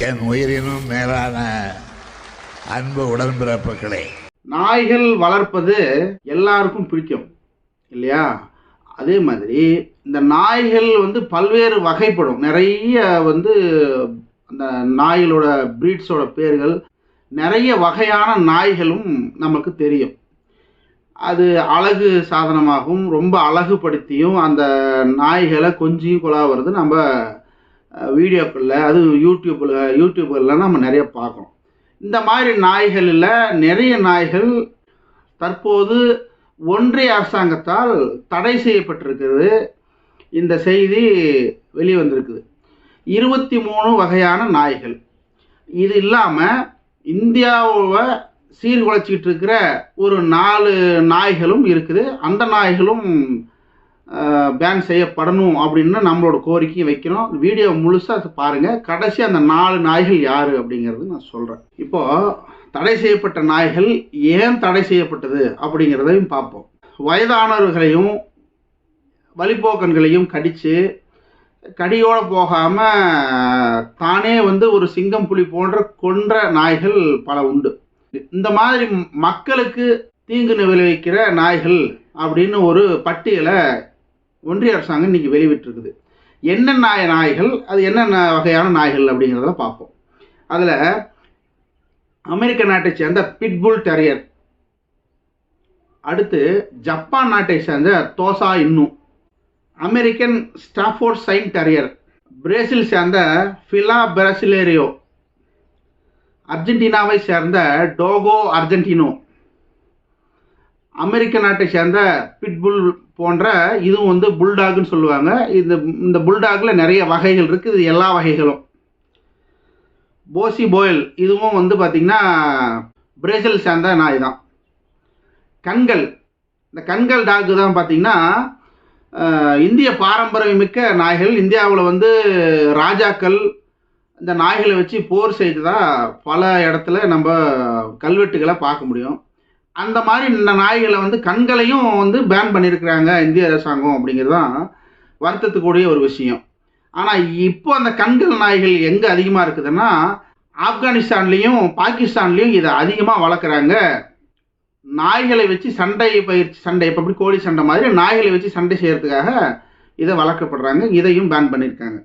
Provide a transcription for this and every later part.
என் உயிரினும் மேலான அன்பு உடன்பிறப்புகளே. நாய்கள் வளர்ப்பது எல்லாருக்கும் பிடிக்கும் இல்லையா? அதே மாதிரி இந்த நாய்கள் வந்து பல்வேறு வகைப்படும். நிறைய வந்து அந்த நாய்களோட ப்ரீட்ஸோட பேர்கள் நிறைய வகையான நாய்களும் நமக்கு தெரியும். அது அழகு சாதனமாகவும் ரொம்ப அழகுபடுத்தியும் அந்த நாய்களை கொஞ்சியும் கொலாவது நம்ம வீடியோக்களில் அது யூடியூப்பில் யூடியூப்லாம் நம்ம நிறைய பார்க்குறோம். இந்த மாதிரி நாய்களில் நிறைய நாய்கள் தற்போது ஒன்றிய அரசாங்கத்தால் தடை செய்யப்பட்டிருக்கிறது. இந்த செய்தி வெளிவந்திருக்குது. இருபத்தி மூணு வகையான நாய்கள். இது இல்லாமல் இந்தியாவை சீர்குலைச்சிக்கிட்டு இருக்கிற ஒரு நாலு நாய்களும் இருக்குது. அந்த நாய்களும் பேன் செய்யப்படணும் அப்படின்னு நம்மளோட கோரிக்கை வைக்கிறோம். வீடியோ முழுசாக பாருங்கள் கடைசி அந்த நாலு நாய்கள் யார் அப்படிங்கிறது நான் சொல்கிறேன் இப்போது தடை செய்யப்பட்ட நாய்கள் ஏன் தடை செய்யப்பட்டது அப்படிங்கிறதையும் பார்ப்போம். வயதானவர்களையும் வழிபோக்கன்களையும் கடித்து கடியோடு போகாமல் தானே வந்து ஒரு சிங்கம் புலி போன்ற கொன்ற நாய்கள் பல உண்டு. இந்த மாதிரி மக்களுக்கு தீங்கு விளைவிக்கிற நாய்கள் அப்படின்னு ஒரு பட்டியலை ஒன்றிய அரசாங்கம் இன்னைக்கு வெளிவிட்டிருக்குது. என்னென்ன நாய்கள் அது என்னென்ன வகையான நாய்கள் அப்படிங்கிறத பார்ப்போம். அதில் அமெரிக்க நாட்டை சேர்ந்த பிட்புல் டெரியர் அடுத்து ஜப்பான் நாட்டை சேர்ந்த தோசா இன்னும் American Staffordshire terrier Brazil சேர்ந்த ஃபிலா பிரசிலேரியோ அர்ஜென்டினாவை சேர்ந்த டோகோ அர்ஜென்டினோ அமெரிக்க நாட்டை சேர்ந்த பிட்புல் போன்ற இதுவும் வந்து புல்டாக்னு சொல்லுவாங்க. இந்த இந்த புல்டாகில் நிறைய வகைகள் இருக்குது இது எல்லா வகைகளும். போசி போயல் இதுவும் வந்து பார்த்திங்கன்னா பிரேசில் சேர்ந்த நாய் தான். கண்கள். இந்த கண்கள் டாக்கு தான் பார்த்திங்கன்னா இந்திய பாரம்பரியமிக்க நாய்கள். இந்தியாவில் வந்து ராஜாக்கள் இந்த நாய்களை வச்சு போர் செய்ததாக பல இடத்துல நம்ம கல்வெட்டுகளை பார்க்க முடியும். அந்த மாதிரி இந்த நாய்களை வந்து கண்களையும் வந்து பேன் பண்ணியிருக்கிறாங்க இந்திய அரசாங்கம் அப்படிங்கிறது தான் வருத்தத்துக்குரிய ஒரு விஷயம். ஆனால் இப்போ அந்த கண்கள் நாய்கள் எங்கே அதிகமாக இருக்குதுன்னா ஆப்கானிஸ்தான்லேயும் பாகிஸ்தான்லேயும் இதை அதிகமாக வளர்க்குறாங்க. நாய்களை வச்சு சண்டை பயிற்சி சண்டை இப்போ அப்படி கோழி சண்டை மாதிரி நாய்களை வச்சு சண்டை செய்கிறதுக்காக இதை வளர்க்கப்படுறாங்க. இதையும் பேன் பண்ணியிருக்காங்க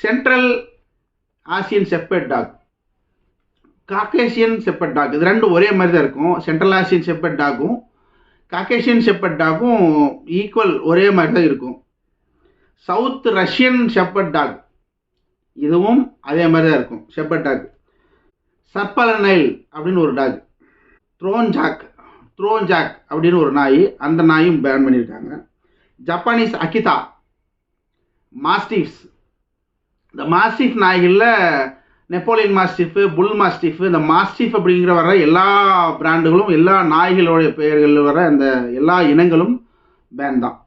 central Asian shepherd dog Caucasian shepherd dog இது ரெண்டும் ஒரே மாதிரி தான் இருக்கும் சென்ட்ரல் ஆசியன் செப்பட் டாகும் காக்கேசியன் செப்பட் டாகும் ஈக்குவல் ஒரே மாதிரி தான் இருக்கும். சவுத் ரஷ்யன் செப்பட் டாக் இதுவும் அதே மாதிரி தான் இருக்கும் ஷெப்பர்ட் டாக் சர்பலனைல் அப்படின்னு ஒரு dog thrown jack thrown jack அப்படின்னு ஒரு நாய். அந்த நாயும் பேன் பண்ணியிருக்காங்க. ஜப்பானீஸ் அகிதா மாஸ்டிஃப்ஸ் இந்த மாஸ்டிஃப் நாய்களில் நெப்போலியன் மாஸ்டிஃபு புல் மாஸ்டிஃபு இந்த மாஸ்டிஃப் அப்படிங்கிற வர எல்லா பிராண்டுகளும் எல்லா நாய்களுடைய பெயர்கள் வர அந்த எல்லா இனங்களும் பேன் தான்.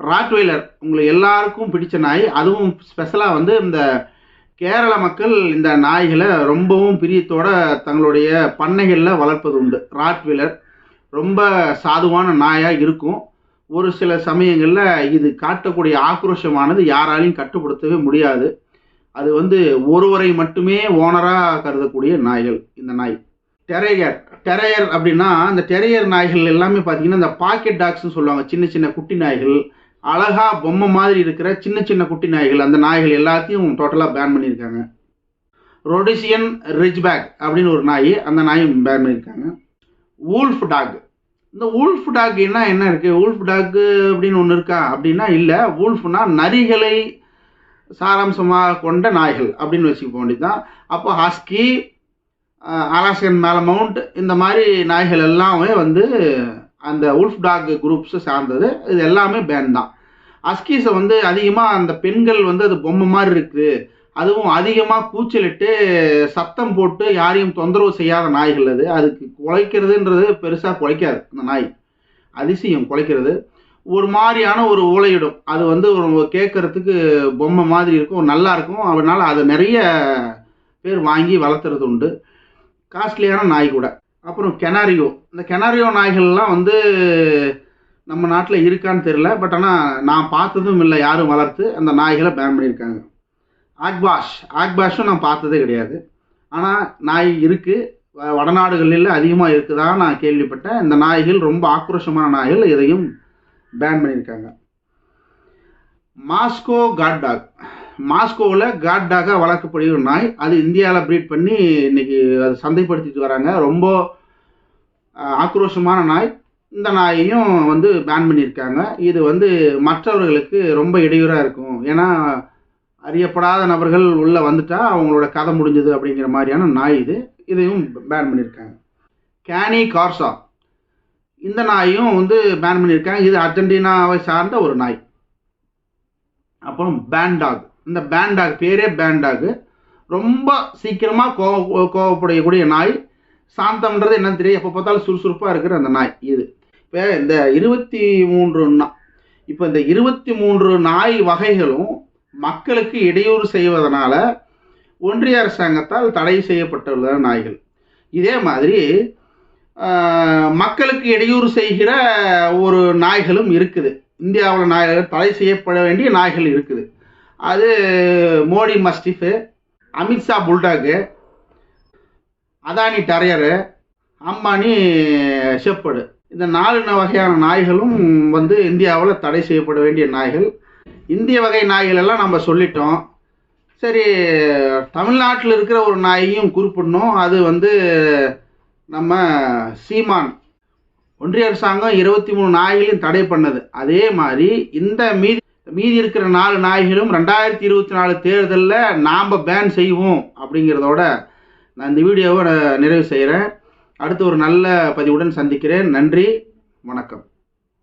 ராட்வெய்லர் உங்களுக்கு எல்லாருக்கும் பிடிச்ச நாய். அதுவும் ஸ்பெஷலாக வந்து இந்த கேரள மக்கள் இந்த நாய்களை ரொம்பவும் பிரியத்தோட தங்களுடைய பண்ணைகளில் வளர்ப்பது உண்டு. ராட்வீலர் ரொம்ப சாதுவான நாயாக இருக்கும். ஒரு சில சமயங்களில் இது காட்டக்கூடிய ஆக்ரோஷமானது யாராலையும் கட்டுப்படுத்தவே முடியாது. அது வந்து ஒருவரை மட்டுமே ஓனராக கருதக்கூடிய நாய்கள் இந்த நாய். டெரையர் டெரையர் அப்படின்னா அந்த டெரையர் நாய்கள் எல்லாமே பார்த்தீங்கன்னா இந்த பாக்கெட் டாக்ஸ்னு சொல்லுவாங்க. சின்ன சின்ன குட்டி நாய்கள். அழகா பொம்மை மாதிரி இருக்கிற சின்ன சின்ன குட்டி நாய்கள். அந்த நாய்கள் எல்லாத்தையும் டோட்டலாக பேன் பண்ணியிருக்காங்க. ரொடிசியன் ரிச்பேக் அப்படின்னு ஒரு நாய் அந்த நாயும் பேன் பண்ணியிருக்காங்க. ஊல்ஃப் டாக் இந்த ஊல்ஃப் டாக்னா என்ன என்ன இருக்குது ஊல்ஃப் டாக் அப்படின்னு ஒன்று இருக்கா? அப்படின்னா இல்லை. ஊல்ஃப்னா நரிகளை சாராம்சமாக கொண்ட நாய்கள் அப்படின்னு வச்சுக்க வேண்டியது தான் அப்போ ஹஸ்கி அலாஸ்கன் மேலே மவுண்ட் இந்த மாதிரி நாய்கள் எல்லாமே வந்து அந்த உல்ஃப் டாக் குரூப்ஸை சார்ந்தது. இது எல்லாமே பேன் தான். அஸ்கீஸை வந்து அதிகமாக அந்த பெண்கள் வந்து அது பொம்மை மாதிரி இருக்குது. அதுவும் அதிகமாக கூச்சலிட்டு சத்தம் போட்டு யாரையும் தொந்தரவு செய்யாத நாய்கள் அது. அதுக்கு குலைக்கிறதுன்றது பெருசாக குலைக்காது. அந்த நாய் அதிசயம் குலைக்கிறது. ஒரு மாதிரியான ஒரு ஊழையிடும் அது வந்து கேட்கறதுக்கு பொம்மை மாதிரி இருக்கும் நல்லா இருக்கும். அதனால் அதை நிறைய பேர் வாங்கி வளர்த்துறது உண்டு. காஸ்ட்லியான நாய் கூட. அப்புறம் கெனாரியோ. இந்த கெனாரியோ நாய்கள்லாம் வந்து நம்ம நாட்டில் இருக்கான்னு தெரில பட் ஆனால் நான் பார்த்ததும் இல்லை யாரும் வளர்த்து அந்த நாய்களை பேன் பண்ணியிருக்காங்க. ஆக்பாஷ். ஆக்பாஷும் நான் பார்த்ததே கிடையாது. ஆனால் நாய் இருக்குது வடநாடுகளில் அதிகமாக இருக்குதா நான் கேள்விப்பட்டேன். இந்த நாய்கள் ரொம்ப ஆக்ரோஷமான நாய்கள். இதையும் பேன் பண்ணியிருக்காங்க. மாஸ்கோ காட் டாக் மாஸ்கோவில் காட் டாகாக வளர்க்கப்படுகிற ஒரு நாய் அது இந்தியாவில் ப்ரீட் பண்ணி இன்னைக்கு அது சந்தைப்படுத்திட்டு வராங்க. ரொம்ப ஆக்ரோஷமான நாய். இந்த நாயையும் வந்து பேன் பண்ணியிருக்காங்க. இது வந்து மற்றவர்களுக்கு ரொம்ப இடையூறாக இருக்கும். ஏன்னா அறியப்படாத நபர்கள் உள்ளே வந்துட்டால் அவங்களோட கதை முடிஞ்சது அப்படிங்கிற மாதிரியான நாய் இது. இதையும் பேன் பண்ணியிருக்காங்க. Cane Corso. இந்த நாயும் வந்து பேன் பண்ணியிருக்காங்க. இது அர்ஜென்டினாவை சார்ந்த ஒரு நாய். அப்புறம் பேண்டாக் இந்த பேண்டாக் பேரே பேண்டாக் ரொம்ப சீக்கிரமாக கோவ கோவப்படக்கூடிய நாய். சாந்தம்ன்றது என்னன்னு தெரியும் எப்போ பார்த்தாலும் சுறுசுறுப்பாக இருக்கிற அந்த நாய் இது. இப்போ இந்த இருபத்தி மூன்று இப்போ இந்த இருபத்தி மூன்று நாய் வகைகளும் மக்களுக்கு இடையூறு செய்வதனால ஒன்றிய அரசாங்கத்தால் தடை செய்யப்பட்டுள்ள நாய்கள். இதே மாதிரி மக்களுக்கு இடையூறு செய்கிற ஒரு நாய்களும் இருக்குது. இந்தியாவில் நாய்கள் தடை செய்யப்பட வேண்டிய நாய்கள் இருக்குது. அது Modi mastiff Amit Shah bulldog Adani terrier Ambani shepherd இந்த நாலு வகையான நாய்களும் வந்து இந்தியாவில் தடை செய்யப்பட வேண்டிய நாய்கள். இந்திய வகை நாய்கள் எல்லாம் நம்ம சொல்லிட்டோம். சரி தமிழ்நாட்டில் இருக்கிற ஒரு நாயையும் குறிப்பிடணும். அது வந்து நம்ம சீமான். ஒன்றிய அரசாங்கம் இருபத்தி மூணு நாய்களையும் தடை பண்ணது. அதே மாதிரி இந்த மீதி மீதி இருக்கிற நாலு நாய்களும் ரெண்டாயிரத்தி இருபத்தி நாலு தேர்தலில் நாம் பேன் செய்வோம் அப்படிங்கிறதோட நான் இந்த வீடியோவை நிறைவு செய்கிறேன். அடுத்து ஒரு நல்ல பதிவுடன் சந்திக்கிறேன். நன்றி. வணக்கம்.